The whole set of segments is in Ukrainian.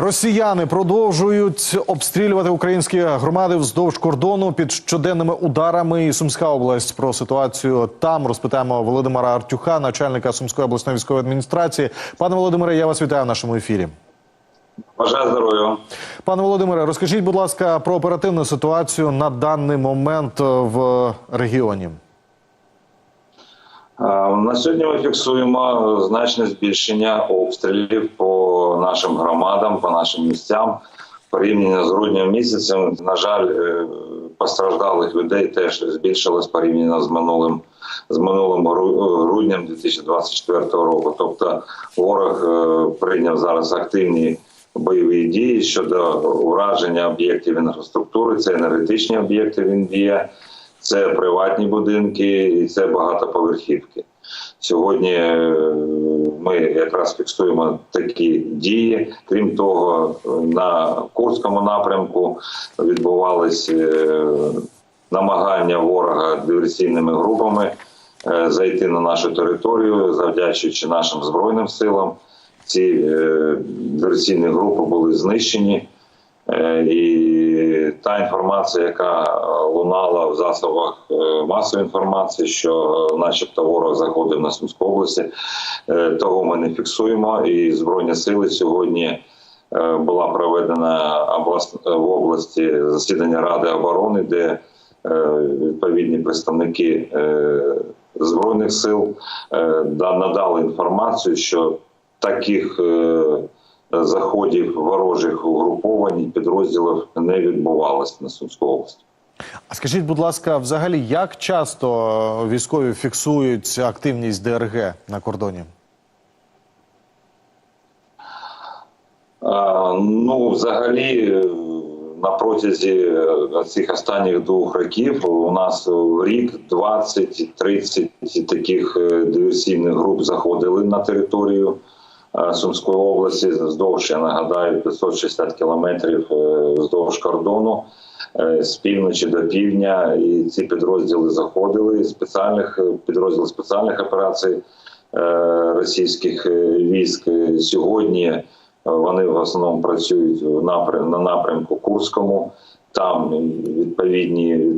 Росіяни продовжують обстрілювати українські громади вздовж кордону під щоденними ударами. І Сумська область про ситуацію там розпитаємо Володимира Артюха, начальника Сумської обласної військової адміністрації. Пане Володимире, я вас вітаю в нашому ефірі. Бажаю здоров'я. Пане Володимире, розкажіть, будь ласка, про оперативну ситуацію на даний момент в регіоні. Е, На сьогодні ми фіксуємо значне збільшення обстрілів по нашим громадам, по нашим місцям. Порівняно з груднем місяцем, на жаль, е, постраждалих людей теж збільшилось порівняно з минулим з минулим гру- груднем 2024 року. Тобто ворог е, прийняв зараз активні бойові дії щодо ураження об'єктів інфраструктури, це енергетичні об'єкти. Він діє. Це приватні будинки і це багатоповерхівки. Сьогодні е, ми якраз фіксуємо такі дії. Крім того, на Курському напрямку відбувалися е, намагання ворога диверсійними групами е, зайти на нашу територію, завдячуючи нашим збройним силам. Ці диверсійні групи були знищені. Е, І та інформація, яка лунала в засобах е, масової інформації, що, е, начебто, ворог заходив на Сумську область, е, того ми не фіксуємо. І збройні сили сьогодні е, була проведена в області засідання Ради оборони, де е, відповідні представники е, збройних сил е, да- надали інформацію, що таких е, заходів ворожих угруповань підрозділів не відбувалося на Сумську область. А скажіть, будь ласка, взагалі, як часто військові фіксують активність ДРГ на кордоні? А, Ну, взагалі, е, на протязі е, цих останніх двох років у нас в рік 20-30 таких е, диверсійних груп заходили на територію е, Сумської області. Вздовж, я нагадаю, 560 кілометрів е, вздовж кордону. е, З півночі до півдня, і ці підрозділи заходили спеціальних е, підрозділи спеціальних операцій е, російських е, військ. Е, Сьогодні вони в основному працюють в напрям, на напрямку Курському. Там відповідні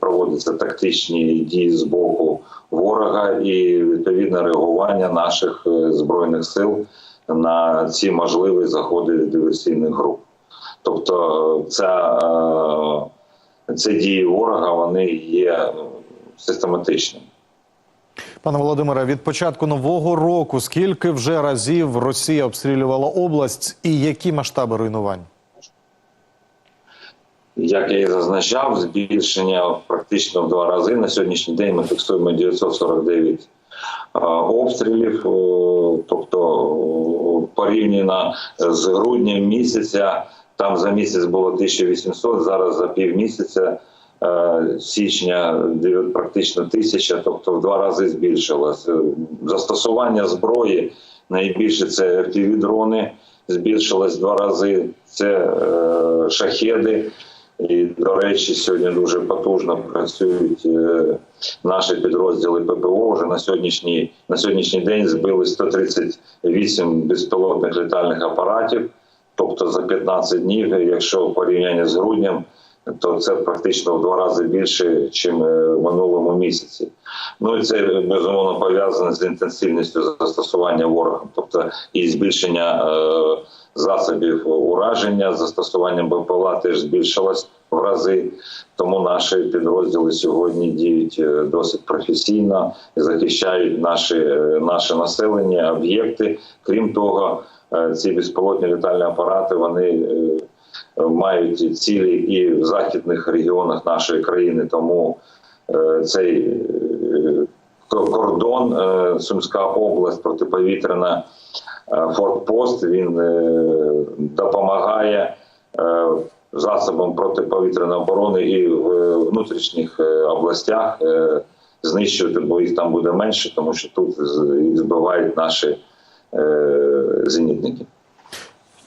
проводяться тактичні дії з боку ворога і відповідне реагування наших е, збройних сил на ці можливі заходи диверсійних груп. Тобто, ця, е, ці дії ворога вони є е, систематичними. Пане Володимире, від початку нового року скільки вже разів Росія обстрілювала область і які масштаби руйнувань? Як я і зазначав, збільшення практично в два рази. На сьогоднішній день ми фіксуємо 949 е, обстрілів. Тобто, порівняно з груднем місяця, там за місяць було 1800, зараз за півмісяця січня дев'ят- практично тисяча, тобто в два рази збільшилось. Е, Застосування зброї найбільше це FPV-дрони, збільшилось в два рази. Це е, шахеди. І, до речі, сьогодні дуже потужно працюють е, наші підрозділи ППО. Вже на сьогоднішній на сьогоднішній день збили 138 безпілотних літальних апаратів. Тобто за 15 днів, якщо в порівнянні з груднем, то це практично в два рази більше, ніж в минулому місяці. Ну і це безумовно пов'язано з інтенсивністю застосування ворогом, тобто і збільшення е, засобів ураження з застосуванням БПЛА теж збільшилось в рази. Тому наші підрозділи сьогодні діють е, досить професійно і захищають наші, е, наше населення, об'єкти. Крім того, е, ці безпілотні літальні апарати вони. Мають цілі і в західних регіонах нашої країни, тому е, цей е, кордон, е, Сумська область, протиповітряна фортпост. Він допомагає засобам протиповітряної оборони і в внутрішніх областях знищувати, бо їх там буде менше, тому що тут їх збивають наші зенітники.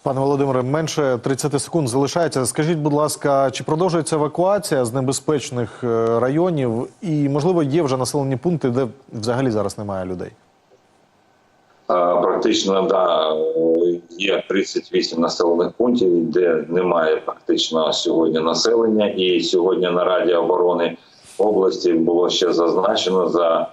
Пане Володимире, менше 30 секунд залишається. Скажіть, будь ласка, чи продовжується евакуація з небезпечних е, районів? І, можливо, є вже населені пункти, де взагалі зараз немає людей? Практично да, є 38 населених пунктів, де немає практично сьогодні населення. І сьогодні на Раді оборони області було ще зазначено за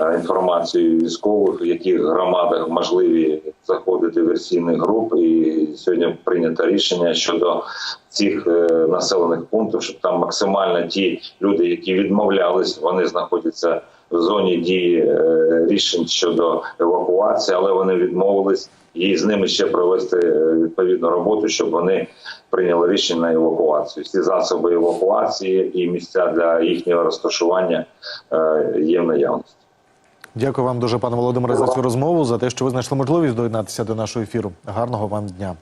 е, інформацією військових, в яких громадах можливі заходити версійних груп. І сьогодні прийнято рішення щодо цих е, населених пунктів, щоб там максимально ті люди, які відмовлялись, вони знаходяться в зоні дії е, рішень щодо евакуації, але вони відмовились. І з ними ще провести відповідну роботу, щоб вони прийняли рішення на евакуацію. Всі засоби евакуації і місця для їхнього розташування є в наявності. Дякую вам дуже, пане Володимире, за цю розмову, за те, що ви знайшли можливість доєднатися до нашого ефіру. Гарного вам дня.